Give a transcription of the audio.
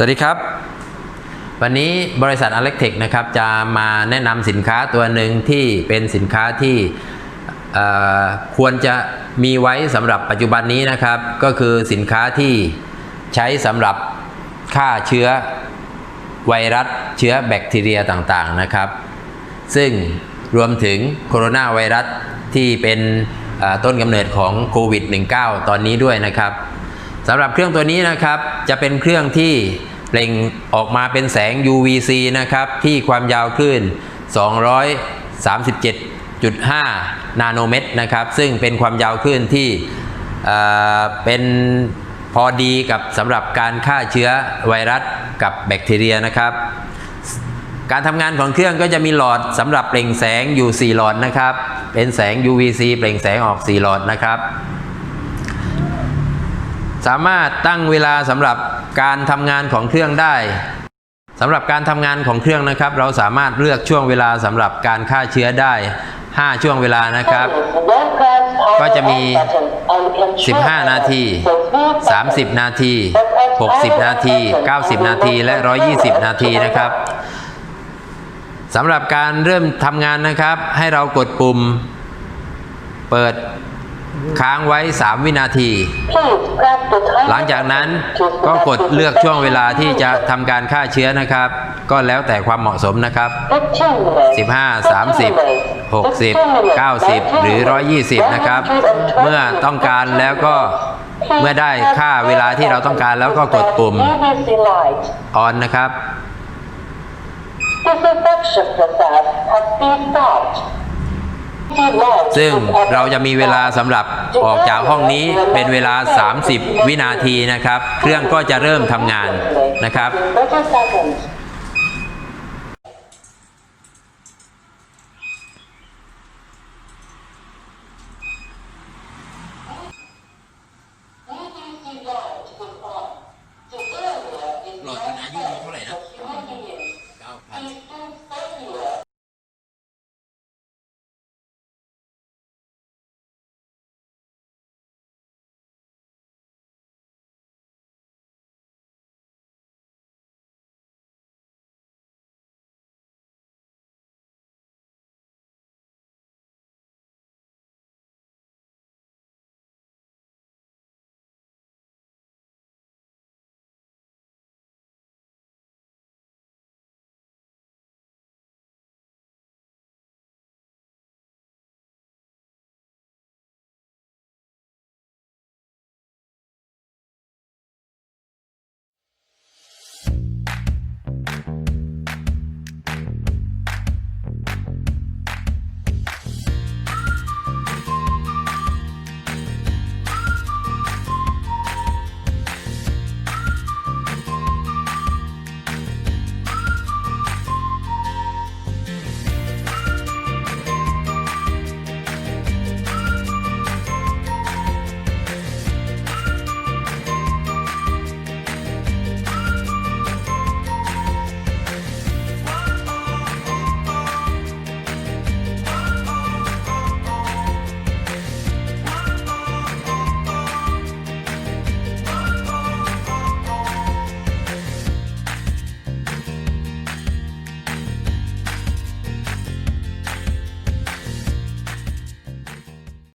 สวัสดีครับ วันนี้บริษัท a l e c t e c h นะครับจะมาแนะนำสินค้าตัวหนึ่งที่เป็นสินค้าที่ควรจะมีไว้สำหรับปัจจุบันนี้นะครับ ก็คือสินค้าที่ใช้สำหรับฆ่าเชื้อไวรัสเชื้อแบคทีเรียต่างๆนะครับ ซึ่งรวมถึงโคโรนาไวรัสที่เป็นต้นกำเนิดของโควิด -19 ตอนนี้ด้วยนะครับ สำหรับเครื่องตัวนี้นะครับจะเป็นเครื่องที่เปล่งออกมาเป็นแสง UVC นะครับที่ความยาวคลื่น 237.5 นาโนเมตรนะครับซึ่งเป็นความยาวคลื่นที่เเป็นพอดีกับสำหรับการฆ่าเชื้อไวรัสกับแบคทีเรียนะครับ การทำงานของเครื่องก็จะมีหลอดสำหรับเปล่งแสงอยู่ 4 หลอดนะครับ เป็นแสง UVC เปล่งแสงออก 4 หลอดนะครับ สามารถตั้งเวลาสำหรับการทำงานของเครื่องได้สำหรับการทำงานของเครื่องนะครับ เราสามารถเลือกช่วงเวลาสำหรับการฆ่าเชื้อได้ 5 ช่วงเวลานะครับ ก็จะมี 15 นาที 30 นาที 60 นาที 90 นาที และ 120 นาทีนะครับสำหรับการเริ่มทำงานนะครับ ให้เรากดปุ่ม เปิด ค้างไว้ 3 วินาที หลังจากนั้นก็กดเลือกช่วงเวลาที่จะทำการฆ่าเชื้อนะครับ ก็แล้วแต่ความเหมาะสมนะครับ 15 30 60 90 หรือ 120 นะครับ เมื่อต้องการแล้วก็เมื่อได้ค่าเวลาที่เราต้องการแล้วก็กดปุ่มออนนะครับ ซึ่งเราจะมีเวลาสำหรับออกจากห้องนี้เป็นเวลา 30 วินาทีนะครับ เครื่องก็จะเริ่มทำงานนะครับ